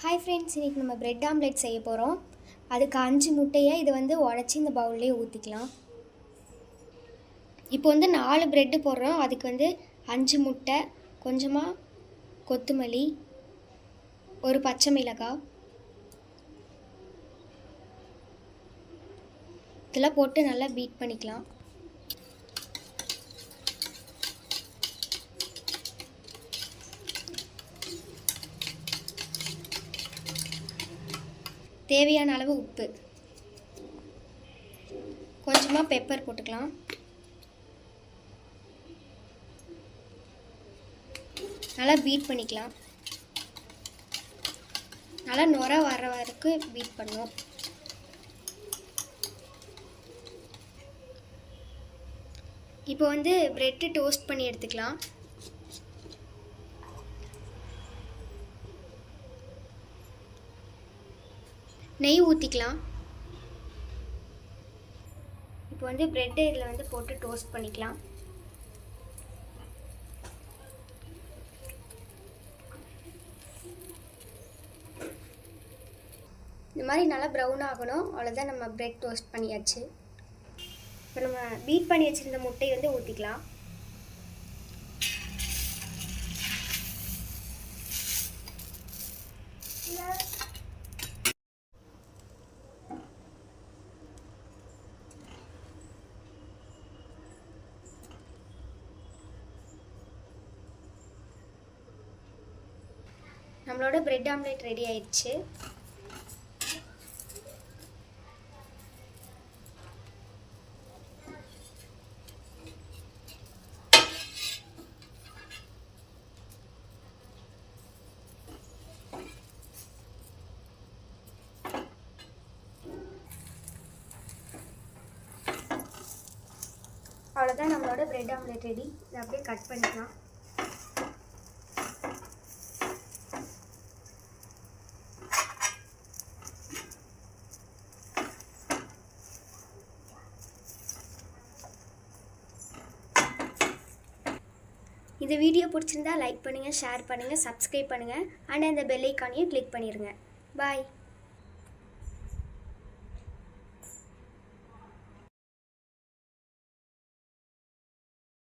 Hi friends இன்றைக்கி நம்ம bread omelette செய்ய போகிறோம் அதுக்கு அஞ்சு முட்டையை இதை வந்து உடச்சி இந்த பவுல்லே ஊற்றிக்கலாம் இப்போ வந்து நாலு பிரெட்டு போடுறோம். அதுக்கு வந்து அஞ்சு முட்டை கொஞ்சமாக கொத்தமல்லி ஒரு பச்சை மிளகாய். இதெல்லாம் போட்டு நல்லா பீட் பண்ணிக்கலாம். தேவையான அளவு உப்பு. கொஞ்சமாக பெப்பர் போட்டுக்கலாம். நல்லா பீட் பண்ணிக்கலாம். நல்லா நுர வர வரைக்கும் பீட் பண்ணும் இப்போ வந்து ப்ரெட்டு டோஸ்ட் பண்ணி எடுத்துக்கலாம். நெய் ஊற்றிக்கலாம் இப்போ வந்து ப்ரெட்டு இதில் வந்து போட்டு டோஸ்ட் பண்ணிக்கலாம். இந்த மாதிரி நல்லா ப்ரௌன் ஆகணும். அவ்வளோதான் நம்ம ப்ரெட் டோஸ்ட் பண்ணியாச்சு. இப்போ நம்ம பீட் பண்ணி வச்சுருந்த முட்டையை வந்து ஊற்றிக்கலாம் நம்மளோட பிரெட் ஆம்லெட் ரெடி ஆயிடுச்சு. அவ்வளோதான் நம்மளோட பிரெட் ஆம்லெட் ரெடி இதை அப்படியே கட் பண்ணிக்கலாம். இந்த வீடியோ பிடிச்சிருந்தா லைக் பண்ணுங்கள் ஷேர் பண்ணுங்கள் சப்ஸ்கிரைப் பண்ணுங்கள் அண்ட் அந்த பெல் ஐக்கானையும் கிளிக் பண்ணிடுங்க பாய்